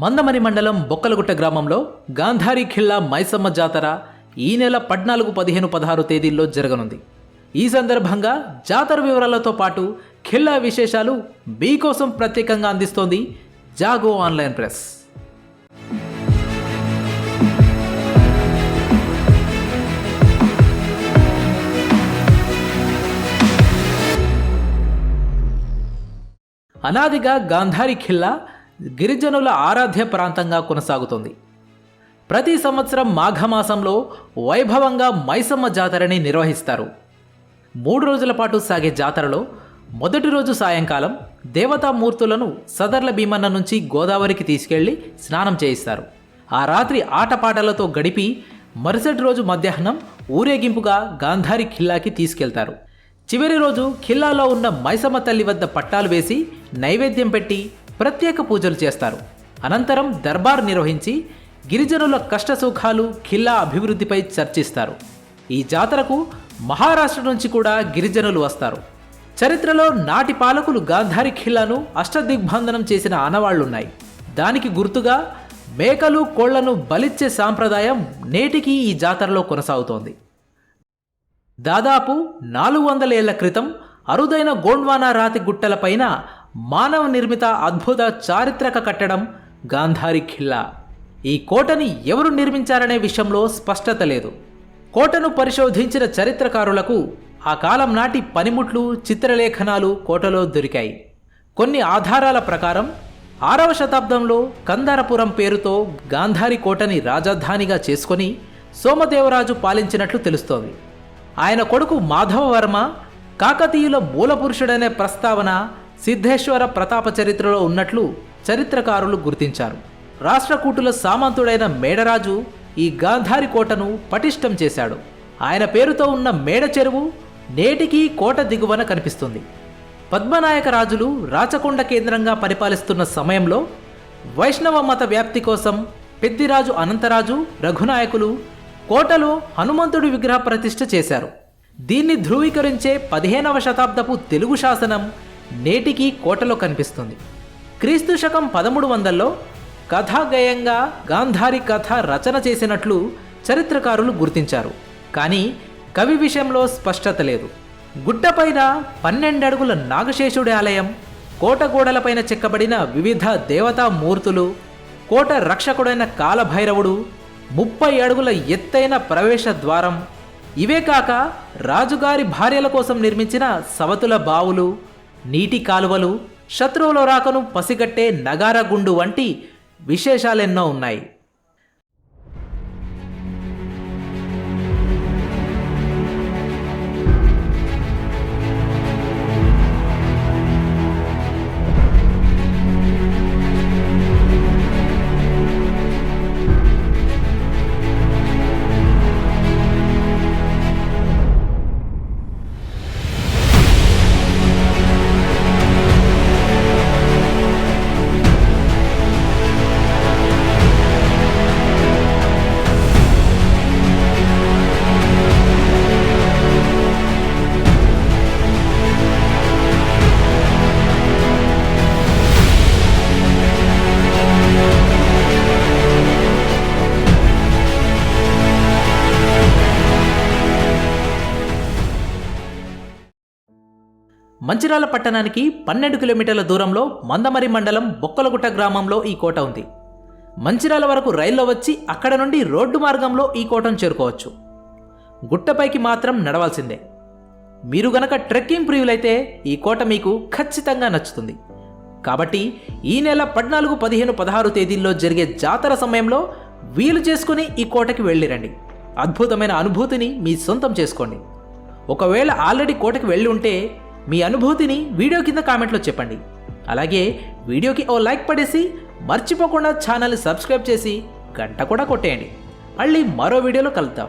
మందమరి మండలం బొక్కలగుట్ట గ్రామంలో గాంధారి ఖిల్లా మైసమ్మ జాతర ఈ నెల పద్నాలుగు పదిహేను పదహారు తేదీల్లో జరగనుంది. ఈ సందర్భంగా జాతర వివరాలతో పాటు ఖిల్లా విశేషాలు బీ కోసం ప్రత్యేకంగా అందిస్తోంది జాగో ఆన్లైన్ ప్రెస్. అనాదిగా గాంధారి ఖిల్లా గిరిజనుల ఆరాధ్య ప్రాంతంగా కొనసాగుతుంది. ప్రతి సంవత్సరం మాఘమాసంలో వైభవంగా మైసమ్మ జాతరని నిర్వహిస్తారు. మూడు రోజుల పాటు సాగే జాతరలో మొదటి రోజు సాయంకాలం దేవతామూర్తులను సదర్ల భీమన్న నుంచి గోదావరికి తీసుకెళ్ళి స్నానం చేయిస్తారు. ఆ రాత్రి ఆటపాటలతో గడిపి మరుసటి రోజు మధ్యాహ్నం ఊరేగింపుగా గాంధారి ఖిల్లాకి తీసుకెళ్తారు. చివరి రోజు ఖిల్లాలో ఉన్న మైసమ్మ తల్లి వద్ద పట్టాలు వేసి నైవేద్యం పెట్టి ప్రత్యేక పూజలు చేస్తారు. అనంతరం దర్బార్ నిర్వహించి గిరిజనుల కష్టసుఖాలు ఖిల్లా అభివృద్ధిపై చర్చిస్తారు. ఈ జాతరకు మహారాష్ట్ర నుంచి కూడా గిరిజనులు వస్తారు. చరిత్రలో నాటి పాలకులు గాంధారి ఖిల్లాను అష్టదిగ్బంధనం చేసిన ఆనవాళ్ళున్నాయి. దానికి గుర్తుగా మేకలు కోళ్ళను బలిచ్చే సాంప్రదాయం నేటికీ ఈ జాతరలో కొనసాగుతోంది. దాదాపు నాలుగు వందల ఏళ్ళ క్రితం అరుదైన గోండ్వానా రాతి గుట్టలపైన మానవ నిర్మిత అద్భుత చారిత్రక కట్టడం గాంధారి ఖిల్లా. ఈ కోటని ఎవరు నిర్మించారనే విషయంలో స్పష్టత లేదు. కోటను పరిశోధించిన చరిత్రకారులకు ఆ కాలం నాటి పనిముట్లు చిత్రలేఖనాలు కోటలో దొరికాయి. కొన్ని ఆధారాల ప్రకారం ఆరవ శతాబ్దంలో కందారపురం పేరుతో గాంధారి కోటని రాజధానిగా చేసుకొని సోమదేవరాజు పాలించినట్లు తెలుస్తోంది. ఆయన కొడుకు మాధవవర్మ కాకతీయుల మూలపురుషుడనే ప్రస్తావన సిద్ధేశ్వర ప్రతాప చరిత్రలో ఉన్నట్లు చరిత్రకారులు గుర్తించారు. రాష్ట్రకూటుల సామంతుడైన మేడరాజు ఈ గాంధారి కోటను పటిష్టం చేశాడు. ఆయన పేరుతో ఉన్న మేడ చెరువు నేటికీ కోట దిగువన కనిపిస్తుంది. పద్మనాయక రాజులు రాచకొండ కేంద్రంగా పరిపాలిస్తున్న సమయంలో వైష్ణవ మత వ్యాప్తి కోసం పెద్దిరాజు అనంతరాజు రఘునాయకులు కోటలో హనుమంతుడి విగ్రహ ప్రతిష్ఠ చేశారు. దీన్ని ధృవీకరించే పదిహేనవ శతాబ్దపు తెలుగు శాసనం నేటికీ కోటలో కనిపిస్తుంది. క్రీస్తు శకం పదమూడు వందల్లో కథాగయంగా గాంధారి కథ రచన చేసినట్లు చరిత్రకారులు గుర్తించారు. కానీ కవి విషయంలో స్పష్టత లేదు. గుట్టపైన పన్నెండడుగుల నాగశేషుడి ఆలయం కోట గోడలపైన చెక్కబడిన వివిధ దేవతా మూర్తులు కోట రక్షకుడైన కాలభైరవుడు ముప్పై అడుగుల ఎత్తైన ప్రవేశ ద్వారం ఇవే కాక రాజుగారి భార్యల కోసం నిర్మించిన సవతుల బావులు నీటి కాలువలు శత్రువుల రాకను పసిగట్టే నగారగుండు వంటి విశేషాలెన్నో ఉన్నాయి. మంచిరాల పట్టణానికి పన్నెండు కిలోమీటర్ల దూరంలో మందమరి మండలం బొక్కలగుట్ట గ్రామంలో ఈ కోట ఉంది. మంచిర్యాల వరకు రైల్లో వచ్చి అక్కడ నుండి రోడ్డు మార్గంలో ఈ కోటను చేరుకోవచ్చు. గుట్టపైకి మాత్రం నడవాల్సిందే. మీరు గనక ట్రెక్కింగ్ ప్రియులైతే ఈ కోట మీకు ఖచ్చితంగా నచ్చుతుంది. కాబట్టి ఈ నెల పద్నాలుగు పదిహేను పదహారు తేదీల్లో జరిగే జాతర సమయంలో వీలు చేసుకుని ఈ కోటకి వెళ్ళిరండి. అద్భుతమైన అనుభూతిని మీ సొంతం చేసుకోండి. ఒకవేళ ఆల్రెడీ కోటకి వెళ్ళి ఉంటే మీ అనుభూతిని వీడియో కింద కామెంట్లో చెప్పండి. అలాగే వీడియోకి ఓ లైక్ పడేసి మర్చిపోకుండా ఛానల్ని సబ్స్క్రైబ్ చేసి గంట కూడా కొట్టేయండి. మళ్ళీ మరో వీడియోలో కలుద్దాం.